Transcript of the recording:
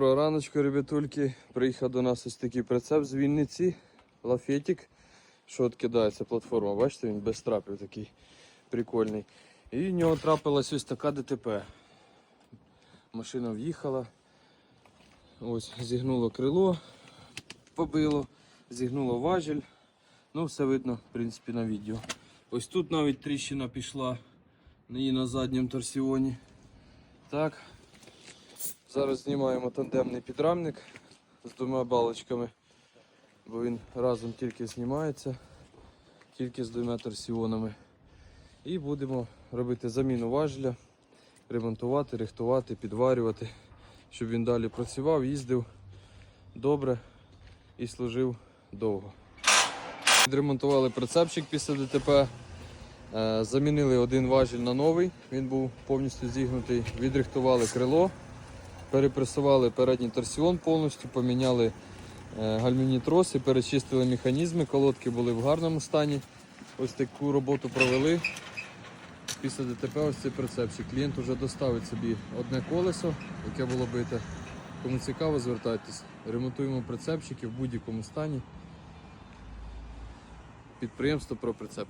Про раночку, ребятульки, приїхав до нас ось такий прицеп з Вінниці, лафетик, що відкидається платформа. Бачите, він без трапів такий прикольний. І в нього трапилась ось така ДТП. Машина в'їхала, ось зігнуло крило, побило, зігнуло важіль. Ну, все видно, в принципі, на відео. Ось тут навіть тріщина пішла і на задньому торсіоні. Так. Зараз знімаємо тандемний підрамник з двома балочками, бо він разом тільки знімається, тільки з двома торсіонами. І будемо робити заміну важеля, ремонтувати, рихтувати, підварювати, щоб він далі працював, їздив добре і служив довго. Відремонтували прицепчик після ДТП. Е, Замінили один важіль на новий, він був повністю зігнутий, відрихтували крило, перепресували передній торсіон повністю, поміняли е, гальмівні троси, перечистили механізми, колодки були в гарному стані. Ось таку роботу провели. Після ДТП ось цей прицепчик. Клієнт вже доставить собі одне колесо, яке було бите. Кому цікаво, звертайтесь. Ремонтуємо прицепчики в будь-якому стані. Підприємство про прицеп.